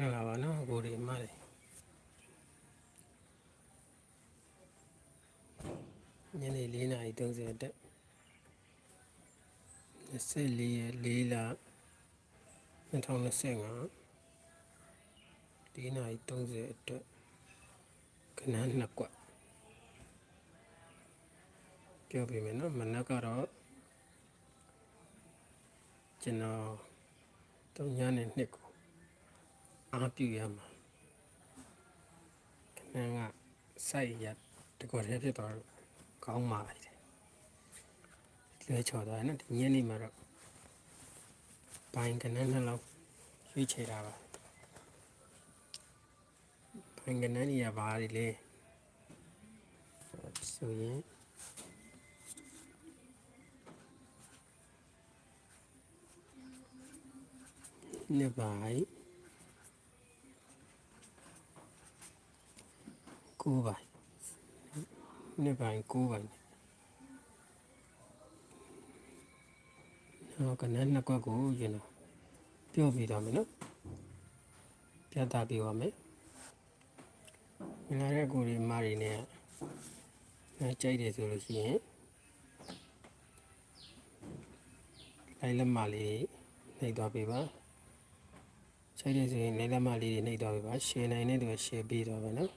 င်္ဂလာပါနော်ကိုဒီမလေးညနေ4နာရီ30တက်24ရက်4လ2025ဒီနာရီ30အတက်ခဏနှစ်ကွက်ပြောပြမယ်နော်မနက်ကတော့ကျွန်တော်တုံညာနဲ့နှစ်ကို အားပြုရမှာခဏကစိုက်ရတကော်တည်းဖြစ်သွားတော့ကောင်းပါလိုက်တယ်လွဲချော်သွားတယ်နော်ဒီညနေမှာတော့ဘိုင်ကနန်းနှလုံးရွေးချယ်တာပါဘိုင်ကနန်းကြီးကဘာတွေလဲဆိုရင်နှစ်ပိုင်း ကိုးပိုင်း နှစ်ပိုင်းကိုးပိုင်းဟောကနန်းနှစ်ကွက်ကိုကျွန်တော်ပြောပြတော့မယ်နော်ပြသပြပါမယ်ငလာတဲ့ကိုဒီမာရီနဲ့အဲကြိုက်တယ်ဆိုလို့ရှိရင်လိုက်လက်မလေးနှိပ်သွားပေးပါကြိုက်တယ်ဆိုရင်လိုက်လက်မလေးတွေနှိပ်သွားပေးပါရှယ်နိုင်တဲ့သူကရှယ်ပေးတော့မယ်နော်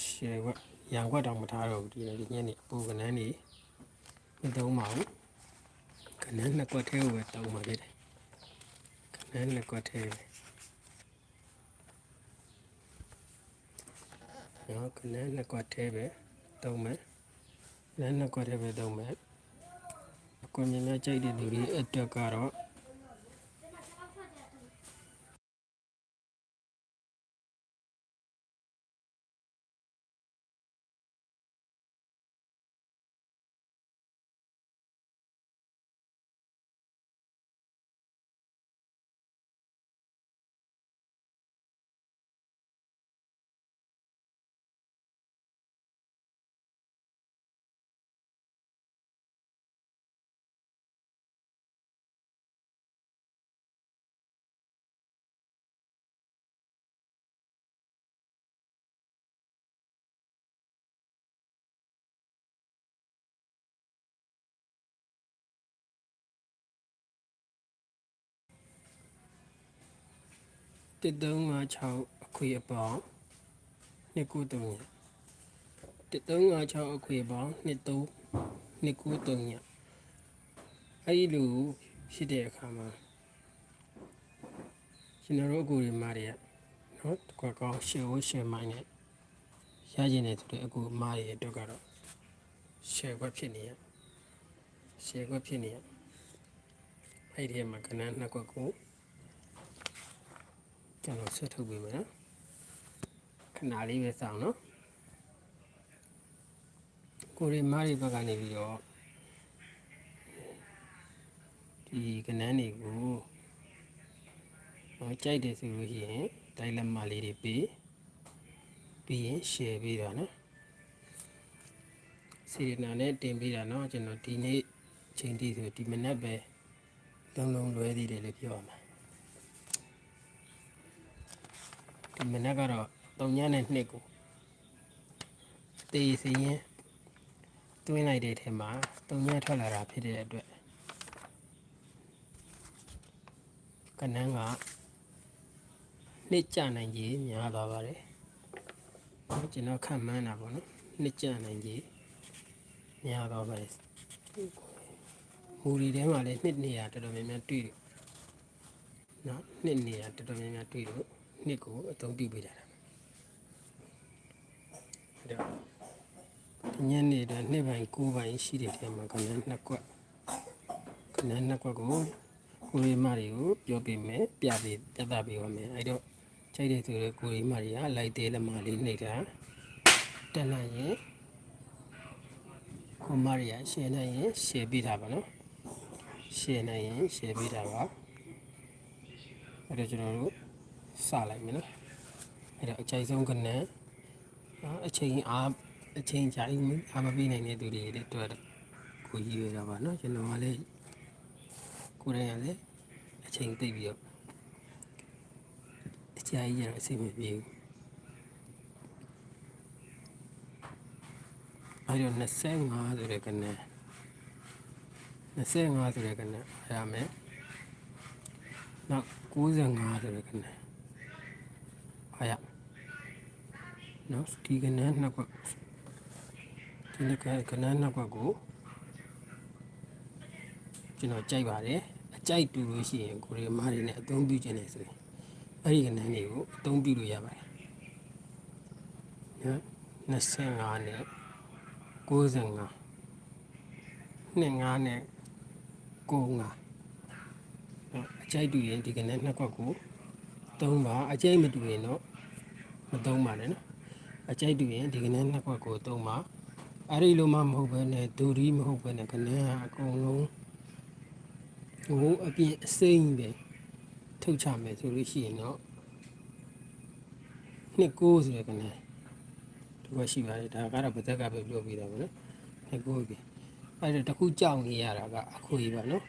ရှယ်ကွက် ရံကွက်တောင်မထားတော့ဘူးဒီနေ့ဒီညနေအပူကနန်းနေမတုံးပါဘူးကနန်းနှစ်ကွက်ထဲကိုပဲတောင်းပါဖြစ်တယ်ကနန်းနှစ်ကွက်ထဲပဲနော်ကနန်းနှစ်ကွက်ထဲပဲတုံးမယ်ကနန်းနှစ်ကွက်ထဲပဲတုံးမယ်အကွန်မြင်များကြိုက်တဲ့လူတွေအတွက်ကတော့ 1356အခွေအပေါင်း293ည1356အခွေအပေါင်း23 293ညအဲ့ဒီလိုဖြစ်တဲ့အခါမှာကျွန်တော်တို့အကူတွေမာတွေကနော်တကွက်ကောင်းရှယ်ဝရှယ်မိုင်းနဲ့ရကျင်တယ်ဆိုတဲ့အကူအမာတွေအတွက်ကတော့ရှယ်ခွက်ဖြစ်နေရရှယ်ခွက်ဖြစ်နေရအဲ့ဒီထဲမှာကဏ္ဍနှစ်ခွက်ကို ကျွန်တော်ဆွတ်ထုတ်ပေးမယ်နော်ခဏလေးပဲစောင့်နော်ကိုရီမားရီဘက်ကနေပြီးတော့ဒီကနန်းတွေကိုဟောကြိုက်တယ်ဆိုလို့ရှိရင်တိုင်းလက်မလေးတွေပေးပြီးရင် share ပေးတာနော်စီရနာနဲ့တင်ပေးတာနော်ကျွန်တော်ဒီနေ့ချိန်တည်းဆိုဒီမနက်ပဲလုံးလုံးလွဲသေးတယ်လို့ပြောရမှာ ဒီမနက်ကတော့တုံညနဲ့နှစ်ကိုတေးစီရင်တွင်းလိုက်တဲ့ထဲမှာတုံညထွက်လာတာဖြစ်တဲ့အတွက်ကနန်းကနှစ်ကြနိုင်ကြီးများသွားပါတယ်ဟောကျွန်တော်ခံမှန်းတာပေါ့နော်နှစ်ကြနိုင်ကြီးများသွားပါတယ်မူရီထဲမှာလည်းနှစ်နေရတော်တော်များများတွေ့တယ်နော်နှစ်နေရတော်တော်များများတွေ့လို့ နှစ်ကိုအသုံးပြုပေးတာအဲ့တော့ဒီညနေတော့နှစ်ပိုင်း9ပိုင်းရှိတဲ့ထဲမှာကနန်းနှစ်ကွက်ကနန်းနှစ်ကွက်ကိုကိုရီမတွေကိုပြောပြမယ်ပြပေးပြသပေးပါမယ်အဲ့တော့ချိန်တဲ့ဆိုတဲ့ကိုရီမတွေကလိုက်သေးလက်မလေးနှိပ်တာတက်နိုင်ရင်ကိုမရီကရှယ်နိုင်ရင်ရှယ်ပေးတာပါနော်ရှယ်နိုင်ရင်ရှယ်ပေးတာပါအဲ့တော့ကျွန်တော်တို့ စလိုက်မယ်နော်အဲ့တော့အချိန်ဆုံးကနန်းနော်အချိန်အားအချိန်ကြာရင်အားမပြီးနိုင်တဲ့သူတွေတဲ့အတွက်ကိုကြီးရတာပါနော်ကျွန်တော်ကလည်းကိုယ်တိုင်ကလည်းအချိန်သိပ်ပြီးတော့ကြာကြီးကျတော့အဆင်မပြေဘူးအဲ့တော့25ဆိုတဲ့ကဏ္ဍ25ဆိုတဲ့ကဏ္ဍရမယ်နောက်95ဆိုတဲ့ကဏ္ဍ အားရနော်ဒီကဏ္ဍနှစ်ခွက်ဒီနှစ်ကဏ္ဍကဏ္ဍနှစ်ခွက်ကိုကျွန်တော်ကြိုက်ပါတယ်အကြိုက်တူလို့ရှိရင်ကိုရီအမားတွေနဲ့အသုံးပြုခြင်းနဲ့ဆိုရင်အဲ့ဒီကဏ္ဍတွေကိုအသုံးပြုလို့ရပါတယ်နော်25နဲ့95နှစ်5နဲ့95နော်အကြိုက်တူရင်ဒီကဏ္ဍနှစ်ခွက်ကို သုံးပါအကြိုက်မတူရင်တော့မသုံးပါနဲ့နော်အကြိုက်တူရင်ဒီကဏ္ဍနှစ်ခွက်ကိုသုံးပါအဲ့ဒီလိုမှမဟုတ်ဘဲနဲ့ဒူရီမဟုတ်ဘဲနဲ့ကဏ္ဍအကုန်လုံးဟိုအပြင်အစိမ့်ပဲထုတ်ချမယ်ဆိုလို့ရှိရင်တော့နှစ်ကိုဆိုတဲ့ကဏ္ဍဒီကရှိပါတယ်ဒါကတော့ဗသက်ကပဲပြောပြတာပါနော်နှစ်ကိုပြီအဲ့ဒါတခုကြောက်နေရတာကအခွေပါနော်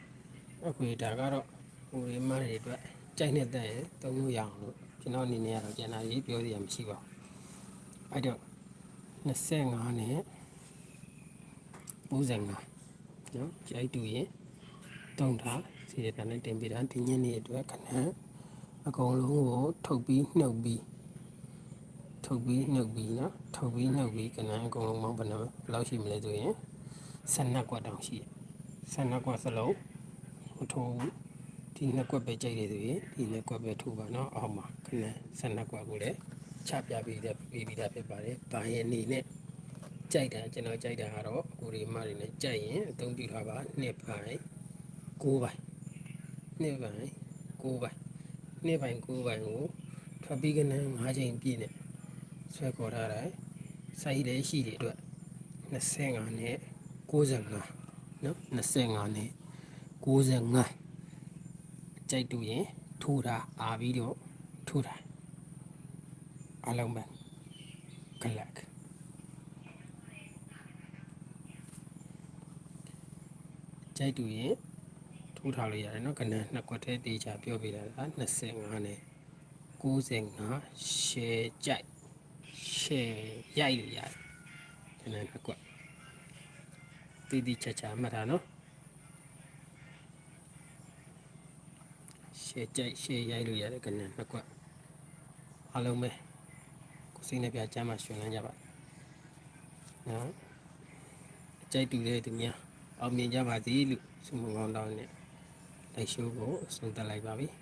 အခွေဒါကတော့ဟိုဒီမတွေအတွက် ကြိုက်နေတဲ့ရင်သုံးလို့ရအောင်လို့ကျွန်တော်အနေနဲ့ကတော့ကျန်တာကြီးပြောရမှာမရှိပါဘူးအဲ့တော့25နဲ့95နော်ကြိုက်တူရင်တုံးထားစီရတဲ့နဲ့တင်ပြတာဒီညနေအတွက်ခဏအကုန်လုံးကိုထုတ်ပြီးနှုတ်ပြီးထုတ်ပြီးနှုတ်ပြီးနော်ထုတ်ပြီးနှုတ်ပြီးကဏ္ဍအကုန်လုံးမောင်းဘယ်နှဘယ်လောက်ရှိမလဲဆိုရင်12ကွက်တောင်ရှိ12ကွက်စလုံးဟိုထိုး ဒီနှစ်ကွက်ပဲကြိုက်တယ်ဆိုရင်ဒီနှစ်ကွက်ပဲထိုးပါနော်အောက်မှာခဏ12ကွက်ကိုလည်းချပြပြီးတဲ့ပြီးပြီးသားဖြစ်ပါတယ်။ဘာရဲ့အနေနဲ့ကြိုက်တာကျွန်တော်ကြိုက်တာကတော့ကိုရီမတွေနဲ့ကြိုက်ရင်အသုံးပြုထားပါနှစ်ပိုင်း9ပိုင်းနှစ်ပိုင်း9ပိုင်းနှစ်ပိုင်း9ပိုင်းကိုထွက်ပြီးကနန်း5ချိန်ပြည့်နဲ့ဆွဲခေါ်ထားတယ်စိုက်လည်းရှိတယ်အတွက်25နဲ့65နော်25နဲ့65 ကြိုက်တူရင်ထိုးတာအာပြီးတော့ထိုးတာအလုံးပဲကလပ်ကြိုက်တူရင်ထိုးထားလို့ရတယ်နော်ကနန်းနှစ်ကွက်သေးတေချာပြောပြတာက25နဲ့95 share ကြိုက် share ရိုက်လို့ရတယ်ကနန်းနှစ်ကွက်တည်တည်ချာချာမှတ်တာနော် share ကြိုက် share ရိုက်လို့ရတယ်ကနန်းနှစ်ကွက်အားလုံးပဲကိုစိတ်နဲ့ပြချမ်းမှရှင်လန်းကြပါနော်အကြိုက်တူတဲ့သူများအောင်မြင်ကြပါစေလို့ဆုမွန်ကောင်းတောင်းနဲ့လိုက်ရှိုးကိုအဆုံးသတ်လိုက်ပါပြီ။